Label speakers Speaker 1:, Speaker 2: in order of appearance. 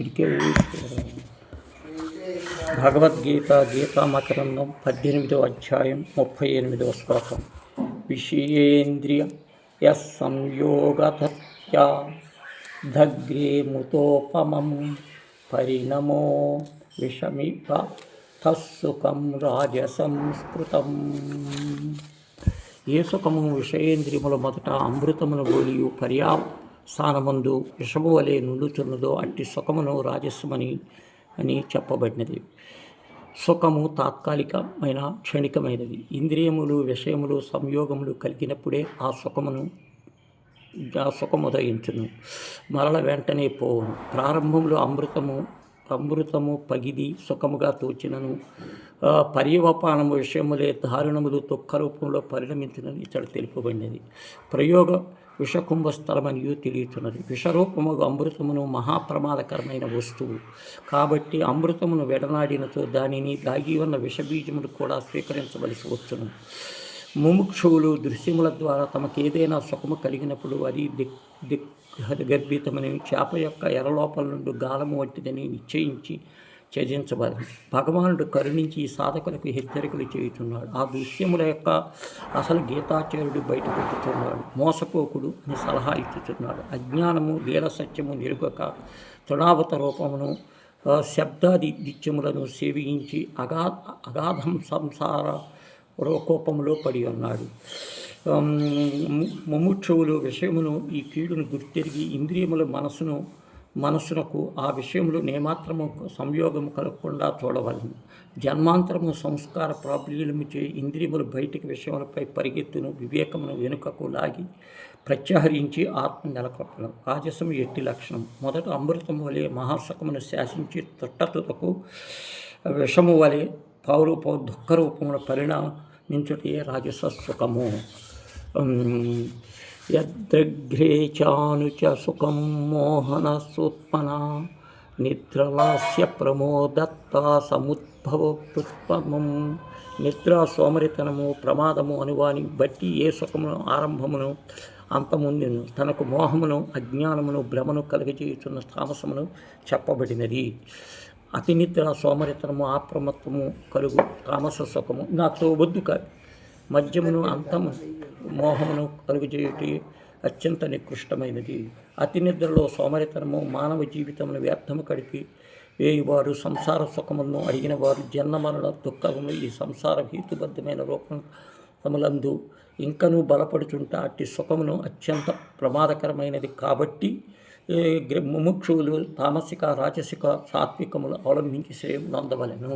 Speaker 1: ఇడికే భగవద్గీత గీతామకరందం పద్దెనిమిదో అధ్యాయం ముప్పై ఎనిమిదవ శ్లోకం. విషయేంద్రియ యస్ సంయోగతత్యా దగ్రే ముతోపమం పరిణమో విషమిప తస్సుఖం రాజసంస్కృతం. ఏ సుఖము విషయేంద్రియముల మొదట అమృతమును గోలియు స్థానమందు విషము వలె నుండుచున్నదో అట్టి సుఖమును రాజస్వమని అని చెప్పబడినది. సుఖము తాత్కాలికమైన క్షణికమైనది. ఇంద్రియములు విషయములు సంయోగములు కలిగినప్పుడే ఆ సుఖమును ఆ సుఖముదయించును. మరల వెంటనే పోవును. ప్రారంభంలో అమృతము అమృతము పగిది సుఖముగా తోచినను. పర్యవపానము విషయములే దారుణములు దుఃఖ రూపంలో పరిణమించినని ఇక్కడ తెలుపబడినది. ప్రయోగ విషకుంభస్థలమనియూ తెలియచున్నది. విషరూపముగా అమృతమును మహాప్రమాదకరమైన వస్తువు. కాబట్టి అమృతమును వెడనాడినతో దానిని దాగి ఉన్న విషబీజమును కూడా స్వీకరించవలసి వచ్చును. ముముక్షువులు దృశ్యముల ద్వారా తమకేదైనా సుఖము కలిగినప్పుడు అది దిక్ దిగ్గర్భితమని చేప యొక్క ఎరలోపల నుండి గాలము వంటిదని నిశ్చయించి త్యజించబడింది భగవానుడు కరుణించి ఈ సాధకులకు హెచ్చరికలు చేయుచున్నాడు. ఆ దృశ్యముల యొక్క అసలు గీతాచార్యుడు బయటపెట్టుచున్నాడు మోసపోకుడు అని సలహా ఇచ్చుతున్నాడు అజ్ఞానము వీర సత్యము నిరుగక తృణావత రూపమును శబ్దాది నిత్యములను సేవించి అగా అగాధం సంసార కోపంలో పడి ఉన్నాడు. ఆమ్, ముముక్షువులు విషయమును ఈ కీడును గుర్తెరిగి ఇంద్రియముల మనసును మనసునకు ఆ విషయములు నేమాత్రము సంయోగము కలగకుండా చూడవలను. జన్మాంతరము సంస్కార ప్రాబ్లీలము చే ఇంద్రియములు బయటికి విషయములపై పరిగెత్తును వివేకమును వెనుకకు లాగి ప్రత్యహరించి ఆత్మ నెలకొట్టడం రాజసము ఎట్టి లక్షణం. మొదట అమృతము వలె మహాసుఖమును శాసించి తొట్టతులకు విషము వలె పౌరూప దుఃఖరూపముల పరిణామం రాజస సుఖము ఉమ్, చానుచ సుఖం మోహన సోత్పన నిద్రలాస్య ప్రమోదత్త సముద్భవోత్పమం నిద్ర సోమరితనము ప్రమాదము అనువాని బట్టి ఏ సుఖమును ఆరంభమును అంతముందును తనకు మోహమును అజ్ఞానమును భ్రమను కలుగజేయుచున్న తామసమును చెప్పబడినది. అతినిద్ర సోమరితనము ఆప్రమత్తము కలుగు తామస సుఖము నాతో వద్దు కాదు. మద్యమును అంతము మోహమును కలుగజేయుటి అత్యంత నికృష్టమైనది. అతి నిద్రలో సోమరితనము మానవ జీవితమును వ్యర్థము కడిపి వేయువారు సంసార సుఖములను అడిగిన వారు జన్మరణ దుఃఖము దుఃఖములు ఈ సంసార హేతుబద్ధమైన రూపం తమలందు ఇంకనూ బలపడుచుంట అట్టి సుఖమును అత్యంత ప్రమాదకరమైనది కాబట్టి ముముక్షువులు తామసిక రాజసిక సాత్వికములు అవలంబించి శ్రేయం నందవలెను